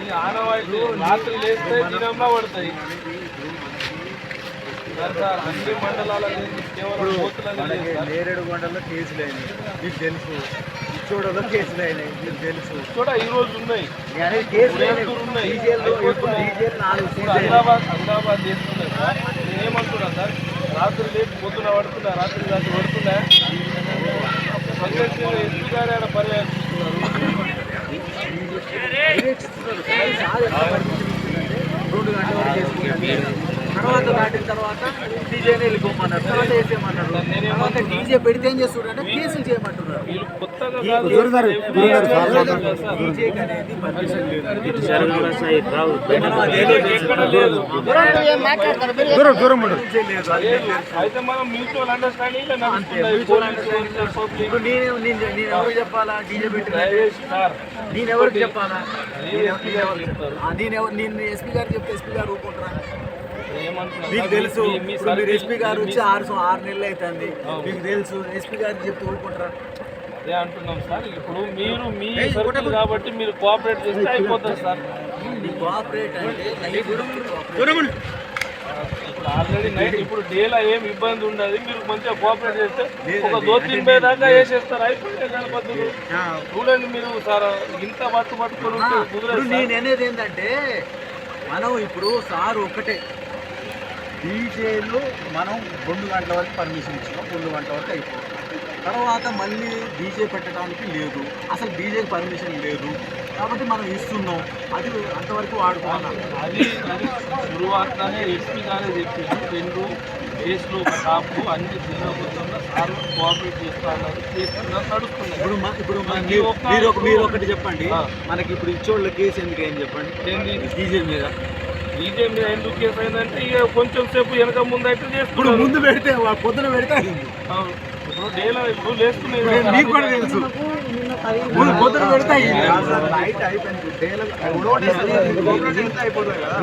ఈ ఆనవాయితీ రాత్రి లేస్తే దినంలో పడతాయి. అన్ని మండలాల నుంచి కేవలం బూతులనే లేదు సార్. నేరేడు కొండలో కేసులు అయినాయి. మీకు తెలుసు. ఇచ్చోడలో కేసులు అయినాయి. మీకు తెలుసు. కూడా ఈ రోజు ఉన్నాయి. హైదరాబాద్ హైదరాబాద్ చేస్తున్నాయి సార్. నేను ఏమంటున్నా సార్? రాత్రి లేచి పొద్దున పడుతున్నా రాత్రి రాత్రి పడుతున్నా సంఘటన రెండు గంటల వరకు చేసుకుంటాను తర్వాత దాటిన తర్వాత డీజేని వెళ్ళిపోమన్నారు. తర్వాత వేసేయమన్నారు తర్వాత డీజే పెడితే ఏం చేస్తున్నారంటే కేసులు చేయమంటున్నారు. లేదు దూరం దూరం. అయితే మనం మ్యూచువల్ అండర్స్టాండింగ్ నేను చెప్పాలా డీజే నేను ఎవరికి చెప్పాలా గారు నేను నేను ఎస్పీ గారు చెప్తే ఎస్పీ గారు ఏమంటున్నా మీకు తెలుసు మీరు ఎస్పీ గారు వచ్చి ఆరు ఆరు నెలలు అవుతుంది. మీకు తెలుసు ఎస్పీ గారికి చెప్తే ఊరుకుంటారా? అదే అంటున్నాం సార్. ఇప్పుడు మీరు మీ సర్కిల్ కాబట్టి మీరు కోఆపరేట్ చేస్తే అయిపోతుంది సార్. ఆల్రెడీ నైట్ ఇప్పుడు డేలో ఏం ఇబ్బంది ఉండదు. మీరు మంచిగా కోఆపరేట్ చేస్తే ఒక దోతిని పోయి దాకా వేసేస్తారు అయిపోయింది గణపతులు చూడండి మీరు సార్ ఇంత పట్టు పట్టుకొని కుదరదు. నేను అనేది ఏంటంటే మనం ఇప్పుడు సార్ ఒకటే డీజేలు మనం రెండు గంటల వరకు పర్మిషన్ ఇచ్చినాం రెండు గంటల వరకు అయిపోతుంది తర్వాత మళ్ళీ డీజే పెట్టడానికి లేదు. అసలు డీజేకి పర్మిషన్ లేదు. కాబట్టి మనం ఇస్తున్నాం. అది అంతవరకు వాడుకున్నాం. అది అది శురువాతనే ఎస్పీ గారే చెప్పింది రెండు కేసులు కాపు అన్ని జిల్లా మొత్తంలో సార్ కోఆపరేట్ చేస్తున్నారు నడుస్తున్నాయి ఇప్పుడు ఇప్పుడు మీరు ఒక- మీరు ఒకటి చెప్పండి. మనకి ఇప్పుడు ఇచ్చోళ్ళ కేసు ఎందుకు ఏం చెప్పండి. డీజే మీద. డీజే మీద ఎందుకు కేసు అయిందంటే ఇక కొంచెం సేపు వెనక ముందు అయితే ఇప్పుడు చేస్తున్నారు ముందు పెడితే వా- పొద్దున పెడితే అయింది అవును. ఇప్పుడు డేలో ఇప్పుడు లేస్తున్నాయి. మీకు కూడా తెలుసు ముందు పొద్దున పెడితే అయింది నైట్ అయిపోయింది డేలో అయిపోతుంది కదా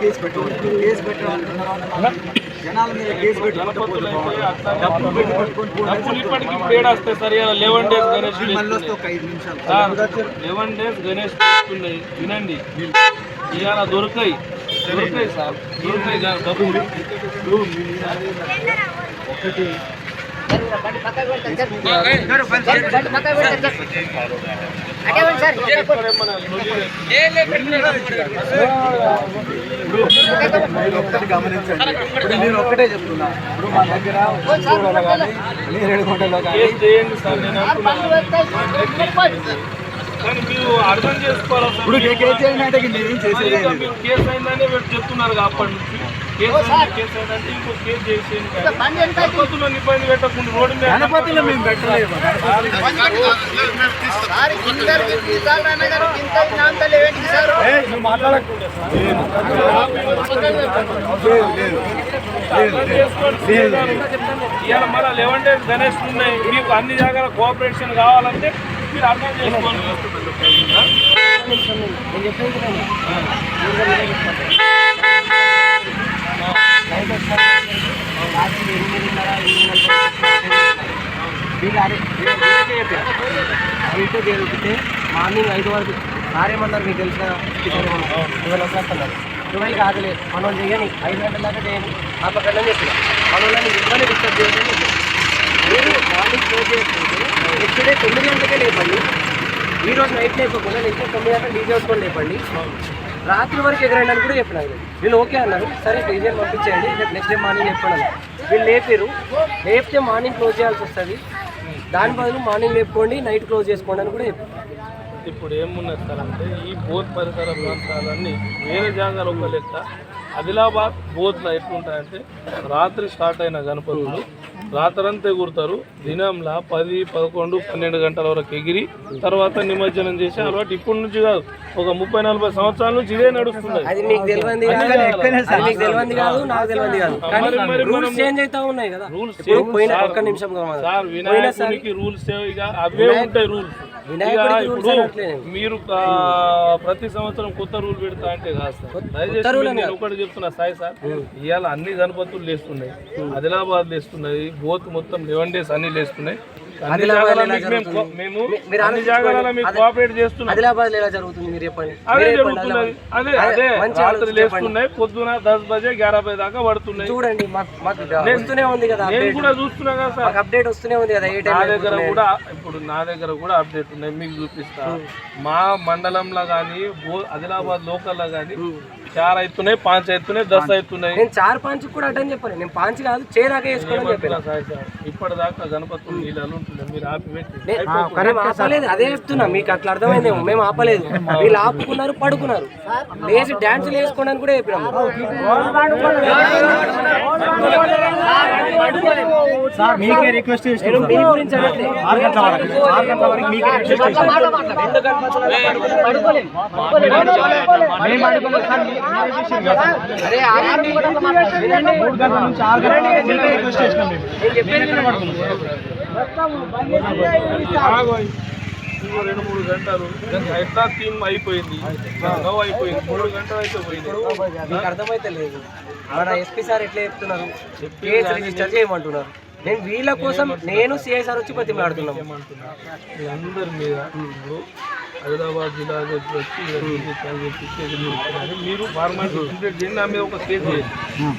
కేసు పెట్టాలి కేసు పెట్టాలి జనాల మీద కేసు గణపతులు అయితే పెట్టుకుంటే అట్లానే డబ్బులు పెట్టి పట్టుకొని పోతే డబ్బులు ఇప్పటికి పేడ వస్తాయి సరే లెవెన్ డేస్ గణేష్ మళ్ళీ వస్తే ఒక ఐదు నిమిషాలు. సార్ లెవెన్ డేస్ గణేష్ చేస్తున్నాయి వినండి. ఇవాళ దొరకాయి దొరకాయి సార్. దొరకాయి డబ్బులు. ఒకటి ఒకటి గమనించండి ఇప్పుడు నేను ఒక్కటే చెప్తున్నా ఇప్పుడు మా దగ్గర చూడాలి కానీ నేరేడు కానీ చేయండి సార్ నేను కానీ అర్థం చేసుకోవాలి ఇప్పుడు కేసు చేయండి అంటే చేసేది? లేదు కేసు అయిందని చెప్తున్నారు కదా ఇబ్బంది పెట్టకుండా రోడ్డు మీద గణపతిలో మేము చేసుకోండి ఇవాళ మన లెవెన్ డేస్ గణేష్ ఉన్నాయి మీకు అన్ని జాగాల కోఆపరేషన్ కావాలంటే మీరు అర్థం చేసుకోండి అయితే జరిగితే మార్నింగ్ ఐదు వరకు సారేమన్నారు మీకు తెలుసు కదా క్లాక్ అన్నారు ట్వెల్వ్ కాదులే మనం చేయని ఐదు గంటల దాకా చేయని ఆ పక్కన చెప్పిన మనల్ని ఇబ్బంది డిస్టర్బ్ చేయాలని మీరు మార్నింగ్ క్లోజ్ చేసుకుంటే నెక్స్ట్ డే తొమ్మిది గంటలకే లేపండి ఈరోజు నైట్ లేపకుండా నెక్స్ట్ తొమ్మిది గంటలకు డీజే వచ్చుకొని లేపండి. రాత్రి వరకు ఎగరండి అని కూడా చెప్పిన వీళ్ళు. ఓకే అన్నారు సరే డీజే పంపించేయండి. రేపు నెక్స్ట్ డే మార్నింగ్ చెప్పాను వీళ్ళు లేపారు. లేపితే మార్నింగ్ క్లోజ్ చేయాల్సి వస్తుంది. దాని బదులు మార్నింగ్ లేపుకోండి నైట్ క్లోజ్ చేసుకోండి అని కూడా చెప్పారు. ఇప్పుడు ఏమున్నది సార్ అంటే ఈ బోధ్ పరిసర ప్రాంతాలన్నీ వేరే జాగాలు ఒక లెక్క. ఆదిలాబాద్ బోధ్లో ఎట్లుంటాయంటే రాత్రి స్టార్ట్ అయిన గణపతులు రాత్రంతా ఎగురుతారు. దినంలా పది పదకొండు పన్నెండు గంటల వరకు ఎగిరి తర్వాత నిమజ్జనం చేసి అలవాటు ఇప్పటి నుంచి కాదు. ఒక ముప్పై నలభై సంవత్సరాల నుంచి ఇదే మరి రూల్స్ అవే ఉంటాయి రూల్స్. మీరు ప్రతి సంవత్సరం కొత్త రూల్ పెడతా అంటే కాదు సార్. దయచేసి నేను ఒకటి చెప్తున్నా సాయి సార్. ఇవాళ అన్ని గణపతులు లేస్తున్నాయి. ఆదిలాబాద్ లేస్తున్నాయి. బోత్ మొత్తం లెవెన్ డేస్ అన్ని లేస్తున్నాయి. ఆదిలాబాద్ ఎలా జరుగుతుంది? మీరు చెప్పండి? అదే జరుగుతున్నది. అదే అదే, రాత్రి. లేస్తున్నాయి. పొద్దున దస్ బజే గ్యారా బజే దాకా పడుతున్నాయి. చూడండి వస్తూనే ఉంది కదా నేను కూడా చూస్తున్నా కదా సార్. అప్డేట్ వస్తూనే ఉంది కదా ఏ నా దగ్గర కూడా ఇప్పుడు నా దగ్గర కూడా అప్డేట్ ఉన్నాయి. మీకు చూపిస్తా. మా మండలంలో కానీ ఆదిలాబాద్ లోకల్లో కానీ చార్ అవుతున్నాయి పాంచ్ అవుతున్నాయి దస్ అవుతున్నాయి నేను చార్ పాంచ్ కూడా అటని చెప్పాను. నేను పాంచ్ కాదు చేరాకే వేసుకోవాలని చెప్పాను ఏమంటున్నా సార్ సార్, ఇప్పటిదాకా గణపతులు నీళ్ళు ఉంటున్నాయి మీరు ఆపలేదు అదే చెప్తున్నా మీకు అట్లా అర్థమైందేమో మేము ఆపలేదు. వీళ్ళు ఆపుకున్నారు పడుకున్నారు. లేచి డాన్సులు వేసుకోవడానికి కూడా చెప్పినాము. సార్ మీకే రిక్వెస్ట్ నేను మీ గురించి అనట్లే. ఆరు గంటల వరకు ఆరు గంటల వరకు మీకే రిక్వెస్ట్ చేసినాం మేము. ఇంకో రెండు మూడు గంటలు ఎట్లా థీమ్ అయిపోయింది నవ్వు అయిపోయింది మూడు గంటలు అయితే పోయింది అర్థమైతే లేదు. మన ఎస్పీ సార్ ఎట్లా చెప్తున్నారు కేసు రిజిస్టర్ చేయమంటున్నారు నేను వీళ్ళ కోసం నేను సిఐ సార్ వచ్చి బతిమలాడుతున్నాం ఏమంటున్నా అందరి మీద హైదరాబాద్ జిల్లా వచ్చి మీరు ఫార్మాలిటీ కంప్లీట్ చేయండి నా మీద ఒక కేసు చేయండి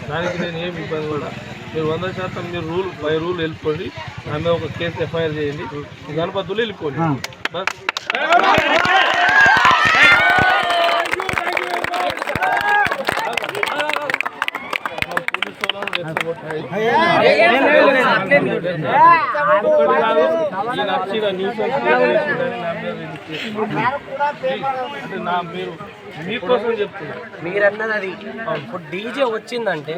దానికి నేను ఏమి ఇబ్బంది కూడా మీరు వంద శాతం మీరు రూల్ బై రూల్ వెళ్ళిపోండి. నా మీద ఒక కేసు ఎఫ్ఐఆర్ చేయండి. గణపతులు వెళ్ళిపోండి. బస్ పోలీసు వాళ్ళని రెచ్చగొట్టాలి. ఒక్కటి కాదు, ఈ నచ్చిన న్యూసెన్స్ చేసిందని నా మీరు మీకోసం చెప్తున్నా మీరన్నది అది. ఇప్పుడు డీజే వచ్చిందంటే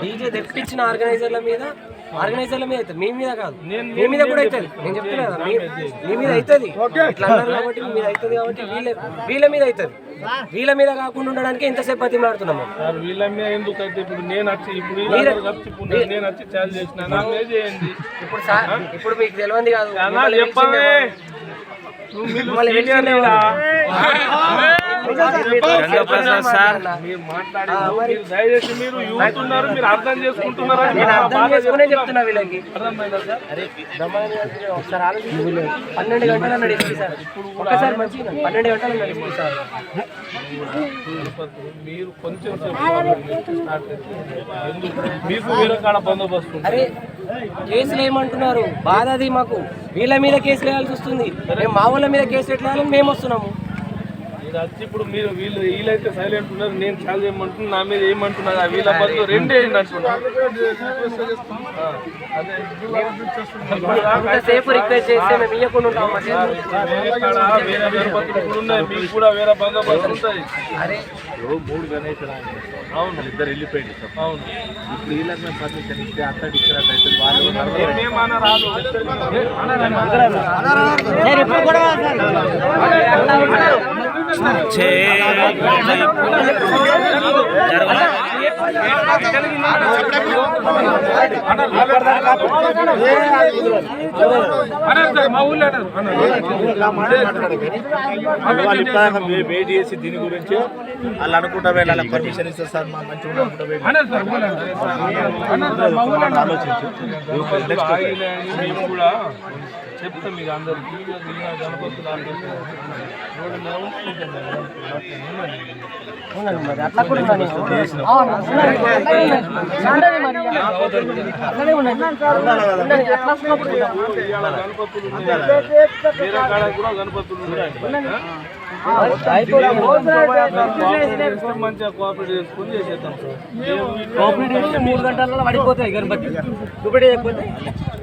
డీజే తెప్పించిన ఆర్గనైజర్ల మీద ఆర్గనైజర్ల మీద అవుతుంది. మీ మీద కాదు. మీ మీద కూడా అవుతుంది. నేను చెప్తున్నా కదా మీ- మీద అవుతుంది. ఇట్లా అన్నారు కాబట్టి మీ మీద అవుతుంది కాబట్టి వీళ్ళ వీళ్ళ మీద అవుతుంది. వీళ్ళ మీద కాకుండా ఉండడానికి ఎంతసేపు బతిమలాడుతున్నాము సార్ వీళ్ళ మీద ఎందుకైతే ఇప్పుడు నేను వచ్చి ఇప్పుడు నేను- వచ్చి ఛాలెంజ్ చేసిన చేయండి? ఇప్పుడు సార్ ఇప్పుడు మీకు తెలియంది కాదు. అన్నా గంగప్రసాద్ సార్. మీరు మాట్లాడి మీరు దయచేసి మీరు యూత్ ఉన్నారు మీరు అర్థం చేసుకుంటున్నారా? నేను అర్థం చేసుకునే చెప్తున్నా వీళ్ళకి. అర్థమైందా సార్? అరే దమ్మాని గారు ఒకసారి ఆలోచించు పన్నెండు గంటలు అన్నాడు ఎస్పీ సార్. ఒక్కసారి మంచిగా పన్నెండు గంటలు అన్నాడు ఎస్పీ సార్. గణపతులు మీరు కొంచెం? మీకు వేరే కాడ బందోబస్తు. అరే కేసులు ఏమంటున్నారు? బాధ అది మాకు. వీళ్ళ మీద కేసులు వేయాల్సి వస్తుంది. మేము మా వాళ్ళ మీద కేసులు ఎట్లా మేము వస్తున్నాము వచ్చి ఇప్పుడు మీరు వీళ్ళు వీళ్ళైతే సైలెంట్ ఉన్నారు నేను చాలా ఏమంటున్నా నా మీద ఏమంటున్నారు ఆ వీళ్ళ బదులు రెండే వేరే కాడ కూడా ఉన్నాయి మీకు కూడా వేరే బందోబస్తు మూడు గణేష్ అవును. ఇద్దరు వెళ్ళిపోయింది అవును. ఇప్పుడు వీళ్ళకి మేము పర్మిషన్ ఇస్తే ఇచ్చినట్టు అయితే వాళ్ళు రాదు వాళ్ళు వెయిట్ చేసి దీని గురించి వాళ్ళు అనుకుంటా వెళ్ళాలి పర్మిషన్ ఇస్తారు సార్ మా మంచిగా ఆలోచించు మేము కూడా చెప్తాం మీకు గణపతులు చేస్తే మంచిగా కోఆపరేట్ చేసుకుని చేసేద్దాం సార్. కోఆపరేట్ చేస్తే మూడు గంటలలో పడిపోతాయి గణపతి. చూపెట్టి చెప్పితే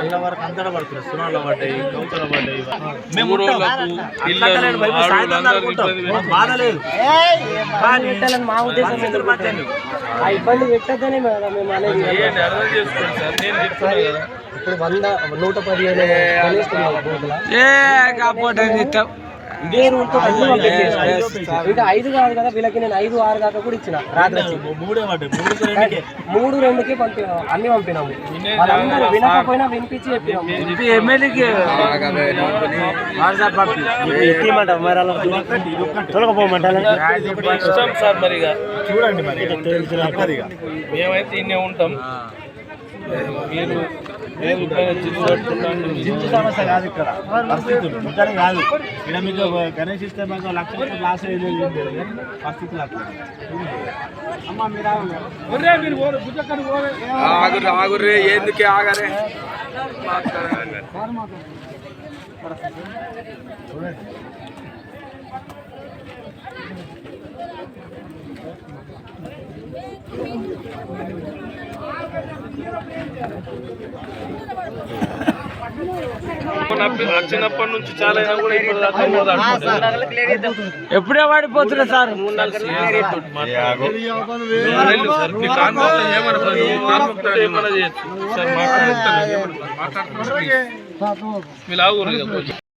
ఐదు వరకు అంతటా పడ్డాయి కౌతల పడ్డాయి మేము. బాధ లేదు. మా ఉద్దేశం ఎందుకు ఆ ఇబ్బంది పెట్టద్దని మేము అనేది ఏంటి అర్థం చేసుకోండి సార్. నేను చెప్తున్నా కదా. ఇప్పుడు వంద నూట పదిహేను బూతుల. ఇదే రూల్తో అన్ని పంపించేసిన. ఇంకా ఐదు కాదు కదా వీళ్ళకి నేను ఐదు ఆరు దాకా కూడా ఇచ్చిన. రాత్రి వచ్చి. మూడు రెండుకి? పంపి అన్ని పంపినాము. వాళ్ళందరూ వినకపోయినా వినిపించి చెప్పినాము. చూడండి మరి. మేమైతే ఇన్నే ఉంటాం. మీరు మీరు ఇక్కడ జింతు సమస్య కాదు ఇక్కడ. పరిస్థితులు ఇంకా కాదు. ఇక్కడ మీకు గణేష్ ఇస్తే మాకు లక్ష రూపాయలు లాస్ అయ్యేది పరిస్థితులు అట్లా. ఆగుర్రి ఆగుర్రి ఎందుకే ఆగరే? వచ్చినప్పటి నుంచి చాలా అయినా కూడా ఇప్పుడు దాకా పోదు అంటున్నారు. ఎప్పుడే పడిపోతున్నా సార్? ఏమన్నా చేయొచ్చు మాట్లాడుతున్నారు